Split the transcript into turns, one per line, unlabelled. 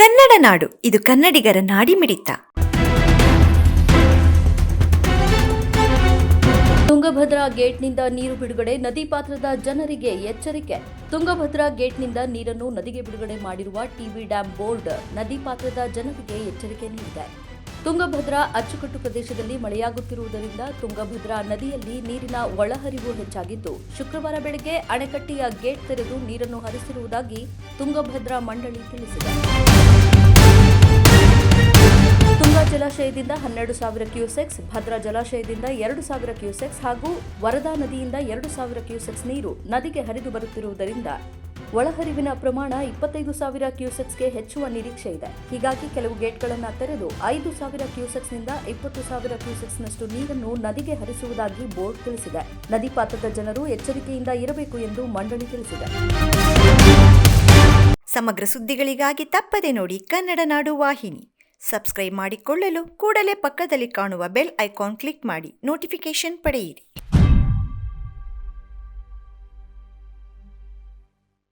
ಕನ್ನಡ ನಾಡು, ಇದು ಕನ್ನಡಿಗರ ನಾಡಿ ಮಿಡಿತ.
ತುಂಗಭದ್ರಾ ಗೇಟ್ನಿಂದ ನೀರು ಬಿಡುಗಡೆ, ನದಿ ಪಾತ್ರದ ಜನರಿಗೆ ಎಚ್ಚರಿಕೆ. ತುಂಗಭದ್ರಾ ಗೇಟ್ನಿಂದ ನೀರನ್ನು ನದಿಗೆ ಬಿಡುಗಡೆ ಮಾಡಿರುವ ಟಿವಿ ಡ್ಯಾಂ ಬೋರ್ಡ್, ನದಿ ಪಾತ್ರದ ಜನರಿಗೆ ಎಚ್ಚರಿಕೆ ನೀಡಿದೆ. ತುಂಗಭದ್ರಾ ಅಚ್ಚುಕಟ್ಟು ಪ್ರದೇಶದಲ್ಲಿ ಮಳೆಯಾಗುತ್ತಿರುವುದರಿಂದ ತುಂಗಭದ್ರಾ ನದಿಯಲ್ಲಿ ನೀರಿನ ಒಳಹರಿವು ಹೆಚ್ಚಾಗಿದ್ದು, ಶುಕ್ರವಾರ ಬೆಳಗ್ಗೆ ಅಣೆಕಟ್ಟೆಯ ಗೇಟ್ ತೆರೆದು ನೀರನ್ನು ಹರಿಸಿರುವುದಾಗಿ ತುಂಗಭದ್ರಾ ಮಂಡಳಿ ತಿಳಿಸಿದೆ. ತುಂಗಾ ಜಲಾಶಯದಿಂದ ಹನ್ನೆರಡು ಸಾವಿರ ಕ್ಯೂಸೆಕ್ಸ್, ಭದ್ರಾ ಜಲಾಶಯದಿಂದ ಎರಡು ಸಾವಿರ ಕ್ಯೂಸೆಕ್ಸ್ ಹಾಗೂ ವರದಾ ನದಿಯಿಂದ ಎರಡು ಸಾವಿರ ಕ್ಯೂಸೆಕ್ಸ್ ನೀರು ನದಿಗೆ ಹರಿದು ಬರುತ್ತಿರುವುದರಿಂದ ಒಳಹರಿವಿನ ಪ್ರಮಾಣ ಇಪ್ಪತ್ತೈದು ಸಾವಿರ ಕ್ಯೂಸೆಕ್ಸ್ಗೆ ಹೆಚ್ಚುವ ನಿರೀಕ್ಷೆ ಇದೆ. ಹೀಗಾಗಿ ಕೆಲವು ಗೇಟ್ಗಳನ್ನು ತೆರೆದು ಐದು ಸಾವಿರ ಕ್ಯೂಸೆಕ್ಸ್ನಿಂದ ಇಪ್ಪತ್ತು ಸಾವಿರ ಕ್ಯೂಸೆಕ್ಸ್ನಷ್ಟು ನೀರನ್ನು ನದಿಗೆ ಹರಿಸುವುದಾಗಿ ಬೋರ್ಡ್ ತಿಳಿಸಿದೆ. ನದಿ ಪಾತ್ರದ ಜನರು ಎಚ್ಚರಿಕೆಯಿಂದ ಇರಬೇಕು ಎಂದು ಮಂಡಳಿ ತಿಳಿಸಿದೆ.
ಸಮಗ್ರ ಸುದ್ದಿಗಳಿಗಾಗಿ ತಪ್ಪದೆ ನೋಡಿ ಕನ್ನಡ ನಾಡು ವಾಹಿನಿ. ಸಬ್ಸ್ಕ್ರೈಬ್ ಮಾಡಿಕೊಳ್ಳಲು ಕೂಡಲೇ ಪಕ್ಕದಲ್ಲಿ ಕಾಣುವ ಬೆಲ್ ಐಕಾನ್ ಕ್ಲಿಕ್ ಮಾಡಿ ನೋಟಿಫಿಕೇಶನ್ ಪಡೆಯಿರಿ.